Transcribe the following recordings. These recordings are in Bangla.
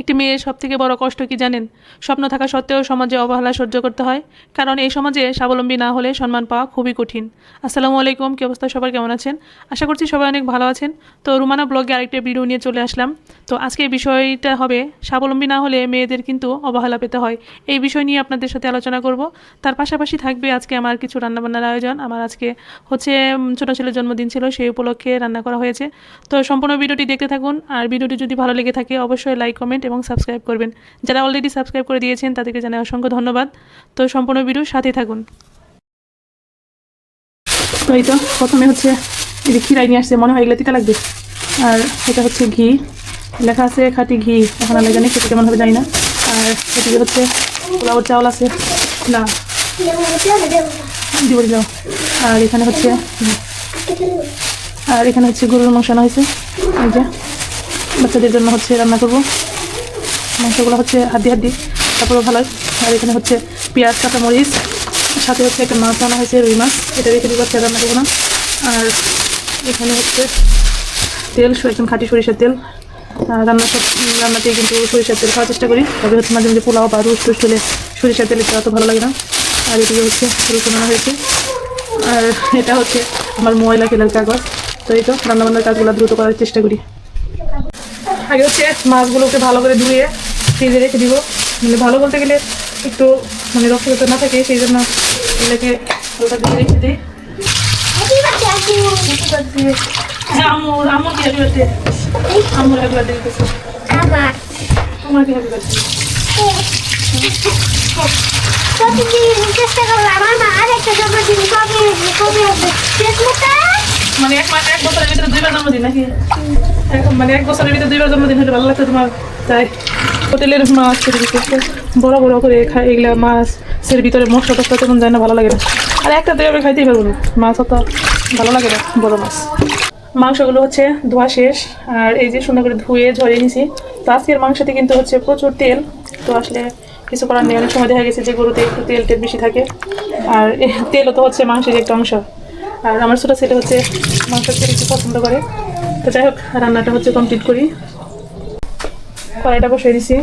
একটি মেয়ের সব থেকে বড় কষ্ট কি জানেন? স্বপ্ন থাকা সত্ত্বেও সমাজে অবহেলা সহ্য করতে হয়। কারণ এই সমাজে স্বাবলম্বী না হলে সম্মান পাওয়া খুবই কঠিন। আসসালামু আলাইকুম, কি অবস্থা? সবার কেমন আছেন? আশা করছি সবাই অনেক ভালো আছেন। তো রুমানা ব্লগে আরেকটা ভিডিও নিয়ে চলে আসলাম। তো আজকে বিষয়টা হবে, স্বাবলম্বী না হলে মেয়েদের কিন্তু অবহেলা পেতে হয়। এই বিষয় নিয়ে আপনাদের সাথে আলোচনা করব। তার পাশাপাশি থাকবে আজকে আমার কিছু রান্নাবান্নার আয়োজন। আমার আজকে হচ্ছে ছোটো ছেলের জন্মদিন ছিল, সেই উপলক্ষে রান্না করা হয়েছে। তো সম্পূর্ণ ভিডিওটি দেখতে থাকুন। আর ভিডিওটি যদি ভালো লেগে থাকে, অবশ্যই লাইক, কমেন্ট এবং সাবস্ক্রাইব করবেন। যারা অলরেডি সাবস্ক্রাইব করে দিয়েছেন, তাদেরকে জানাই অসংখ্য ধন্যবাদ। তো সম্পূর্ণ ভিডিও সাথে থাকুন। তো এই তো প্রথমে হচ্ছে এই ক্ষীরাই নিয়ে আসছে, মনে হয় এগুলো তিতা লাগবে। আর এটা হচ্ছে ঘি। লেখা আছে খাঁটি ঘি। এখন আমি জানি সেটা কেমন হবে জানি না। আর এদিকে হচ্ছে পোলাওর চাউল আছে। না। দিব দিল আর এখানে হচ্ছে আর এখানে হচ্ছে গরুর মাংস আনা হয়েছে। এই যে বাচ্চাদের জন্য হচ্ছে রান্না করব। মাংসগুলো হচ্ছে হাড্ডি হাড্ডি তারপরে ভালো। আর এখানে হচ্ছে পেঁয়াজ কাঁচা মরিচ সাথে হচ্ছে একটা মাছ আনা হয়েছে, রুই মাছ। এটা রেখে দিব রান্না করব না। আর এখানে হচ্ছে তেল একদম খাঁটি সরিষার তেল। রান্না সব রান্নাতেই কিন্তু সরিষার তেল খাওয়ার চেষ্টা করি। তবে হচ্ছে মাঝে মাঝে পোলাও বা রোস্ট টোস্ট হলে সরিষার তেল অত ভালো লাগে না। আর এদিকে হচ্ছে রসুন আনা হয়েছে। আর এটা হচ্ছে আমার ময়লা ফেলার কাগজ। তো এই তো, রান্নাবান্নার কাজগুলো দ্রুত করার চেষ্টা করি। আগে হচ্ছে মাছগুলোকে ভালো করে ধুয়ে ফ্রিজে রেখে দিব। মানে ভালো বলতে গেলে একটু মানে রক্ত না থাকে, সেই জন্য হালকা দিয়ে রেখে দিই। কি মানে এক এক বছরের ভিতরে দুইবার জন্মদিন নাকি? মানে এক বছরের ভিতরে দুইবার জন্মদিন হলে ভালো লাগতো তোমার, তাই। হোটেলের মাছ খেতে দিতে বড় বড় করে খাই এগুলা মাছের ভিতরে মশলা টসলা তেমন যায় না, ভালো লাগে না। আর একটা দেবে খাইতেই পারব মাছ অত ভালো লাগে না, বড় মাছ। মাংসগুলো হচ্ছে ধোয়া শেষ, আর এই যে সুন্দর করে ধুয়ে ঝরিয়ে নিছি। তো আজকের মাংসতে কিন্তু হচ্ছে প্রচুর তেল। তো আসলে কিছু করার নেই, অনেক সময় দেখা গেছে যে গরুতে একটু তেল টেল বেশি থাকে। আর তেলও তো হচ্ছে মাংসের একটা অংশ। আর আমার ছোটো ছেলে হচ্ছে মাংস খেতে পছন্দ করে। তো যাই হোক, রান্নাটা হচ্ছে কমপ্লিট করি। কড়াইটা বসিয়ে দিছি।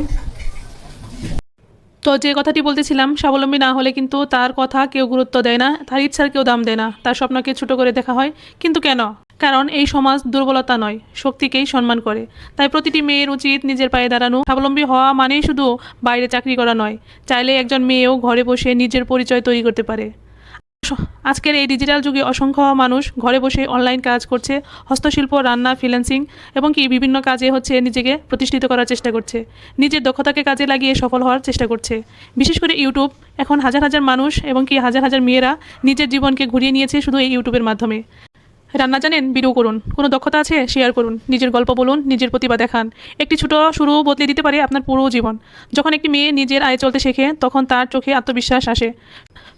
তো যে কথাটি বলতেছিলাম, স্বাবলম্বী না হলে কিন্তু তার কথা কেউ গুরুত্ব দেয় না, তার ইচ্ছার কেউ দাম দেয় না, তার স্বপ্নকে ছোট করে দেখা হয়। কিন্তু কেন? কারণ এই সমাজ দুর্বলতা নয়, শক্তিকেই সম্মান করে। তাই প্রতিটি মেয়ের উচিত নিজের পায়ে দাঁড়ানো। স্বাবলম্বী হওয়া মানেই শুধু বাইরে চাকরি করা নয়, চাইলে একজন মেয়েও ঘরে বসে নিজের পরিচয় তৈরি করতে পারে। আজকের এই ডিজিটাল যুগে অসংখ্য মানুষ ঘরে বসে অনলাইন কাজ করছে, হস্তশিল্প, রান্না ফ্রিল্যান্সিং এবং কি বিভিন্ন কাজে হচ্ছে নিজেকে প্রতিষ্ঠিত করার চেষ্টা করছে, নিজের দক্ষতাকে কাজে লাগিয়ে সফল হওয়ার চেষ্টা করছে। বিশেষ করে ইউটিউব এখন হাজার হাজার মানুষ এবং কি হাজার হাজার মেয়েরা নিজের জীবনকে ঘুরিয়ে নিয়েছে শুধু এই ইউটিউবের মাধ্যমে। রান্না জানেন? ভিডিও করুন। কোনো দক্ষতা আছে? শেয়ার করুন। নিজের গল্প বলুন, নিজের প্রতিভা দেখান। একটি ছোট শুরু বদলে দিতে পারে আপনার পুরো জীবন। যখন একটি মেয়ে নিজের আয়ে চলতে শেখে, তখন তার চোখে আত্মবিশ্বাস আসে।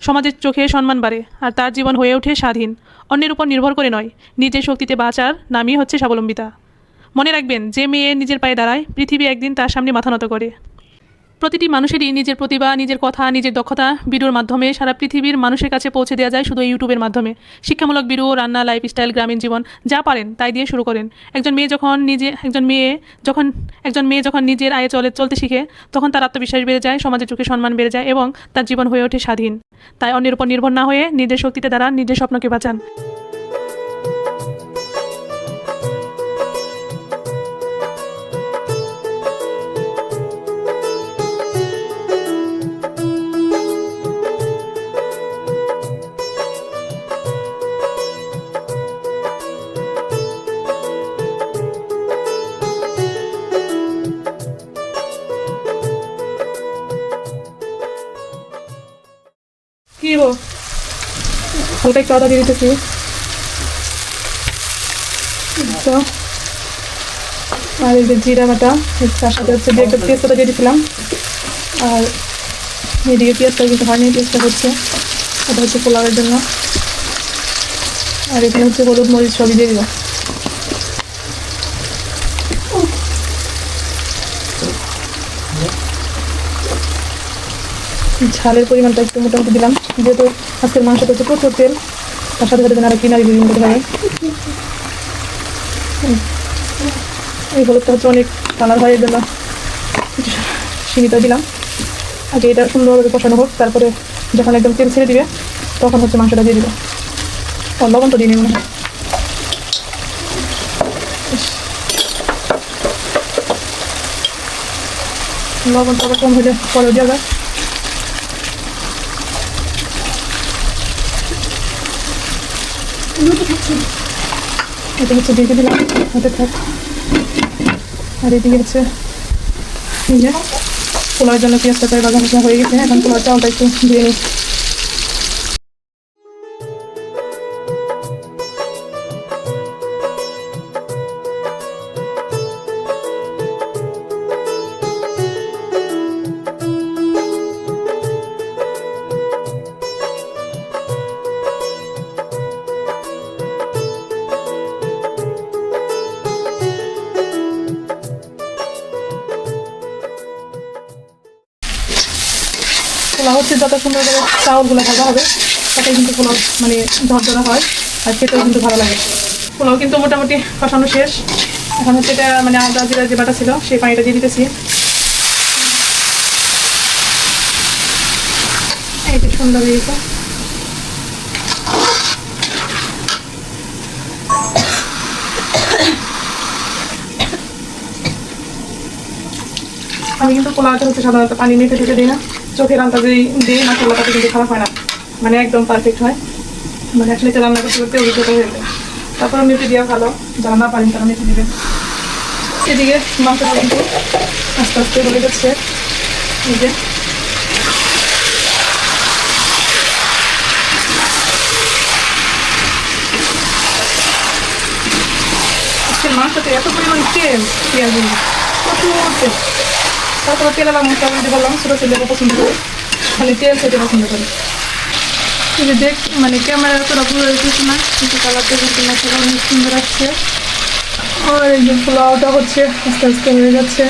সমাজের চোখে সম্মান বাড়ে আর তার জীবন হয়ে ওঠে স্বাধীন। অন্যের উপর নির্ভর করে নয়। নিজের শক্তিতে বাঁচার নামই হচ্ছে স্বাবলম্বিতা। মনে রাখবেন, যে মেয়ে নিজের পায়ে দাঁড়ায়, পৃথিবী একদিন তার সামনে মাথা নত করে। প্রতিটি মানুষেরই নিজের প্রতিভা, নিজের কথা, নিজের দক্ষতা ভিডিওর মাধ্যমে সারা পৃথিবীর মানুষের কাছে পৌঁছে দেওয়া যায় শুধু ইউটিউবের মাধ্যমে। শিক্ষামূলক ভিডিও রান্না লাইফস্টাইল গ্রামীণ জীবন যা পারেন তাই দিয়ে শুরু করেন। একজন মেয়ে যখন নিজে, একজন মেয়ে যখন, একজন মেয়ে যখন নিজের আয়ে চলে, চলতে শিখে, তখন তার আত্মবিশ্বাস বেড়ে যায়, সমাজের চোখে সম্মান বেড়ে যায় এবং তার জীবন হয়ে ওঠে স্বাধীন। তাই অন্যের উপর নির্ভর না হয়ে নিজের শক্তিতে দ্বারা নিজের স্বপ্নকে বাঁচান। একটু আদা দিয়ে দিতেছি। আর এই যে জিরা বাটা তার সাথে হচ্ছে দিয়ে একটা পেস্টটা দিয়ে দিয়েছিলাম আর এদিকে পেঁয়াজটা কিন্তু হয়নি, পেঁয়াজটা হচ্ছে। ওটা হচ্ছে পোলাওয়ের জন্য। আর এখানে হচ্ছে হলুদ মরিচ সবই দিয়ে দিলাম। ঝালের পরিমাণটা একটু মোটামুটি দিলাম। যেহেতু আজকের মাংসটা হচ্ছে প্রচুর তেল, তার সাথে সাথে আর কিনারি বিভিন্ন করতে এই হলুদটা হচ্ছে অনেক কালার হয় জন্য সিঁড়িটা দিলাম। আগে এটা সুন্দরভাবে কষানো হোক, তারপরে যখন একদম তেল ছেড়ে দিবে, তখন হচ্ছে মাংসটা দিয়ে দিবে। ও লবণ তো দিয়ে ইস। লবণ তো কম হলে পরে দেওয়া রুটি খাচ্ছি এটা হচ্ছে দেখে দিলাম, হতে থাক। আর এদিকে হচ্ছে পোলাওর জন্য পেঁয়াজটা বাজার মশলা হয়ে গেছে। এখন পোলার চালটা একটু দিয়ে নিই। যত সুন্দর করে চাউলগুলো ভাজা হবে তাতে কিন্তু পোলাও মানে ধরা হয়, আর খেতেও কিন্তু ভালো লাগে। পোলাও কিন্তু মোটামুটি কষানো শেষ। এখন হচ্ছে এটা মানে আদা জিরা যে বাটা ছিল, সেই পানিটা দিয়ে দিতেছি। যে সুন্দর হয়ে গেছে আমি কিন্তু পোলাওটা হচ্ছে সাধারণত পানি মেখে ঢুকে দিই না। চোখের আন্দাজেই দিই মশলাটাতে কিন্তু খারাপ হয় না। মানে একদম পারফেক্ট হয়। মানে আসলে এটা রান্না করতে করতে অভিজ্ঞতা হয়ে যায়। তারপর মেপে দেওয়া ভালো, যারা না পারেন তারা মেপে দিবেন এদিকে মাংসটা কিন্তু আস্তে আস্তে হয়ে যাচ্ছে। এই যে। মাংসতে এত পরিমাণ তেল, পেঁয়াজ প্রচুর তেল তারপরে তেল আবার মশলা দিতে বললাম ছোটো ছেলেরা পছন্দ করে। খালি তেল খেতে পছন্দ করে। এই দেখ মানে ক্যামেরা এতটা পুরো রেখেছি না কিন্তু কালারটা কিন্তু মশলা অনেক সুন্দর আসছে। আর এই যে পোলাওটা হচ্ছে আস্তে আস্তে হয়ে যাচ্ছে।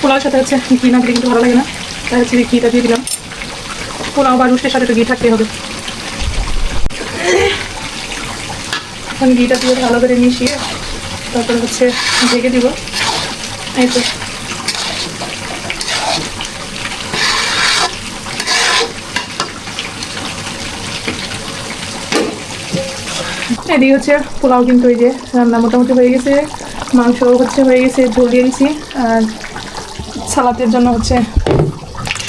পোলাওর সাথে হচ্ছে ঘি না দিলে কিন্তু ভালো লাগে না। তাই হচ্ছে ঘিটা দিয়ে দিলাম। পোলাও বা রুস্টের সাথে তো ঘি থাকতে হবে। এখন ঘিটা দিয়ে ভালো করে মিশিয়ে তারপরে হচ্ছে ঢেকে দিব। এই তো। এদিকে হচ্ছে পোলাও কিন্তু এই যে রান্না মোটামুটি হয়ে গেছে মাংস হচ্ছে হয়ে গেছে ঝোল দিয়ে দিছি। আর সালাতের জন্য হচ্ছে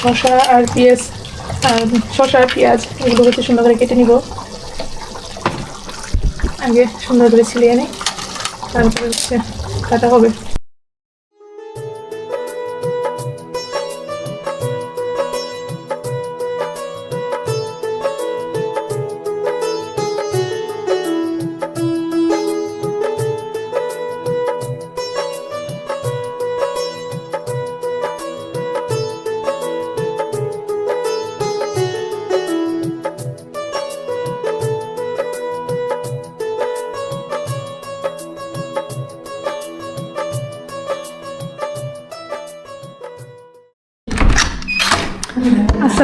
শসা আর পেঁয়াজ শসা পেঁয়াজ, এগুলো হচ্ছে সুন্দর করে কেটে নিব। আগে সুন্দর করে ছিলিয়ে নিই তারপরে হচ্ছে কাটা হবে।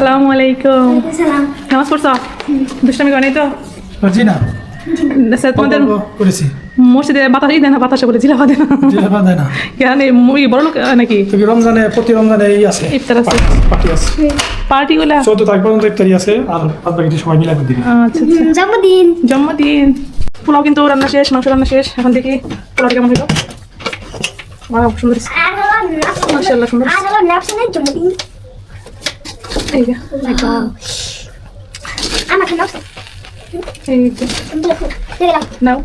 আসসালামু আলাইকুম। সালাম। নামাজ পড়ছ? দুষ্টামি করে তো? করছি না। তোমাদের করেছি? মসজিদে বাতাসই দেয় না বাতাসে বলে জিলাপা দেয় না। জিলাপা দেয় না। কেন এই বড় লোক নাকি? রমজানে প্রতি রমজানে এই আছে। ইফতার আছে। পার্টি আছে। পার্টিগুলা? চৌদ্দ তারিখ পর্যন্ত ইফতারি আছে আর বাদ বাকি সবাই মিলে করে আচ্ছা আচ্ছা। জন্মদিন। জন্মদিন। পোলাও কিন্তু রান্না শেষ মাংস রান্না শেষ। এখন দেখি পোলাওটা কেমন হলো সুন্দর মাশাআল্লাহ, সুন্দর। আর হলো নাফসিনের জন্মদিন এই যে আমাকে নাফসিন এই যে দেখলাম নাও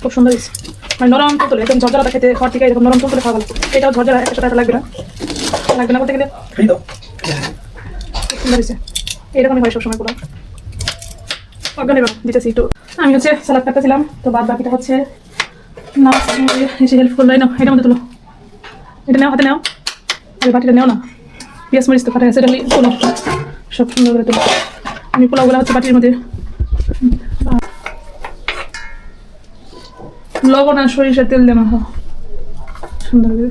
খুব সুন্দর হয়েছে মানে নরম তুলতুলে একদম ঝরঝরাটা খেতে খাওয়ার থেকে এরকম নরম তুলতুলে খাওয়া ভালো এটাও ঝরঝরা একটা সাথে লাগবে না লাগবে না বলতে গেলে সুন্দর হয়েছে এরকমই হয় সবসময় পোলাও অজ্ঞান এবার দিতেছি একটু আমি হচ্ছে সালাদ কাটতেছিলাম তো বাদ বাকিটা হচ্ছে না এসে হেল্প করল নাও এটার মধ্যে তুলো এটা নাও হাতে নাও বাটিটা নেও না পেঁয়াজ মরিচ তো কাটা গেছে এটা তুলো সব সুন্দর করে তুলো আমি পোলাওগুলো হচ্ছে বাটির মধ্যে। লবণ আর সরিষার তেল দিয়ে মাখো সুন্দর করে।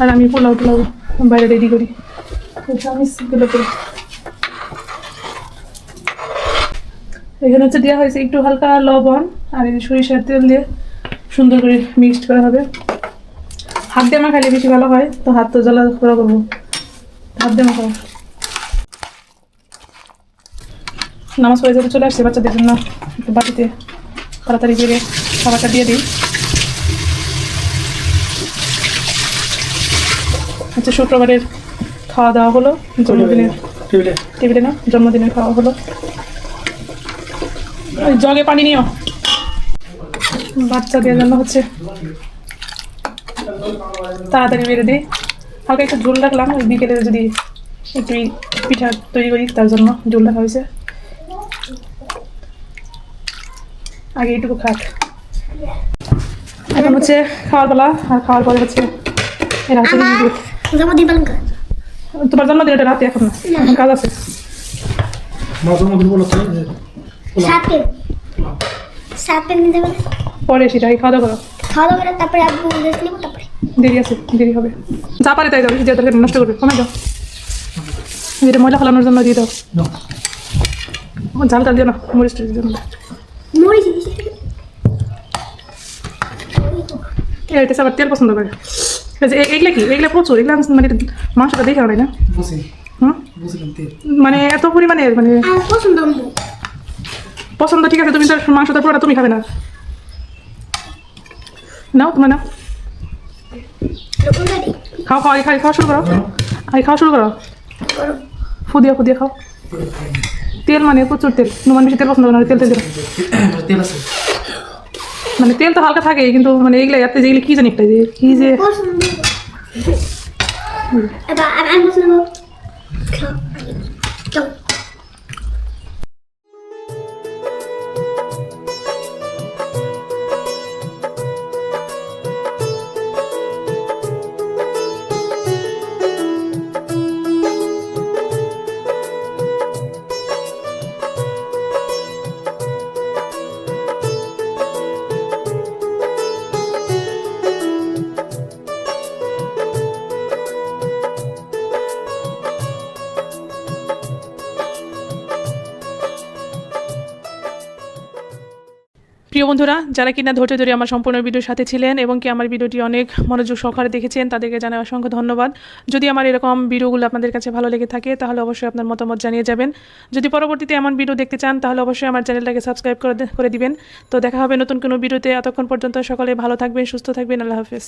আর আমি পোলাও টোলাও বাইরে রেডি করি। আমি সিগুলো করি। এখানে হচ্ছে দেওয়া হয়েছে একটু হালকা লবণ আর এই সরিষার তেল দিয়ে সুন্দর করে মিক্সড করা হবে। হাত দিয়ে মাখালে বেশি ভালো হয় তো হাত তো জ্বালা করা করব। হাত দিয়ে মাখাবো নামাজ পড়ে যেতে চলে আসছে বাচ্চাদের জন্য একটু বাটিতে তাড়াতাড়ি বেড়ে খাবারটা দিয়ে দিই। আচ্ছা শুক্রবারের খাওয়া দাওয়া হলো জন্মদিনের টেবিলে। না? জন্মদিনের খাওয়া হলো। ওই জগে পানি নিও। বাচ্চাদের জন্য হচ্ছে। তাড়াতাড়ি বেড়ে দিই হালকা একটু ঝোল রাখলাম ওই বিকেলে যদি একটু পিঠা তৈরি করি তার জন্য ঝোল রাখা হয়েছে। আগে এইটুকু খাক। এখন হচ্ছে খাওয়ার বেলা আর খাওয়ার পরে হচ্ছে এরা হচ্ছে তোমার জন্মদিন এটা রাতে এখন না। এখন কাজ আছে। পারে পরে সেটা খাওয়া দাওয়া করো। খাওয়া দাওয়া করে তারপরে আব্বু রেস্ট নিব তারপরে। দেরি আছে দেরি হবে। যা পারে তাই দাও যে তরকারি নষ্ট করবে। কমে দাও। এটা ময়লা ফেলানোর জন্য দিয়ে দাও। ঝাল টাল দিও না মরিচ টরিচ দিও না। এটা আবার তেল পছন্দ করে। এগুলা কি? এগুলা প্রচুর এগুলা মানে মাংসটা দেখে হয় না? মানে এত পরিমাণে মানে পছন্দ পছন্দ ঠিক আছে তুমি তো মাংসটা পুরোটা তুমি খাবে না। নাও তোমার নাও। খাও খাও আগে খাই খাওয়া শুরু করো। আগে খাওয়া শুরু করো। ফুদিয়া ফুদিয়া খাও। তেল মানে প্রচুর তেল। নুমান বেশি তেল পছন্দ না, তেল তেল তেল। মানে তেল তো হালকা থাকে কিন্তু মানে এগুলো এত যেগুলো কি জানি একটা যে, কি যে। আমি প্রিয় বন্ধুরা, যারা কিনা ধৈর্য ধরে আমার সম্পূর্ণ ভিডিওর সাথে ছিলেন এবং কি আমার ভিডিওটি অনেক মনোযোগ সহকারে দেখেছেন, তাদেরকে জানাই অসংখ্য ধন্যবাদ। যদি আমার এরকম ভিডিওগুলো আপনাদের কাছে ভালো লেগে থাকে, তাহলে অবশ্যই আপনার মতামত জানিয়ে যাবেন। যদি পরবর্তীতে এমন ভিডিও দেখতে চান, তাহলে অবশ্যই আমার চ্যানেলটাকে সাবস্ক্রাইব করে দিবেন। তো দেখা হবে নতুন কোনো ভিডিওতে, এতক্ষণ পর্যন্ত সকলে ভালো থাকবেন, সুস্থ থাকবেন, আল্লাহ হাফেজ।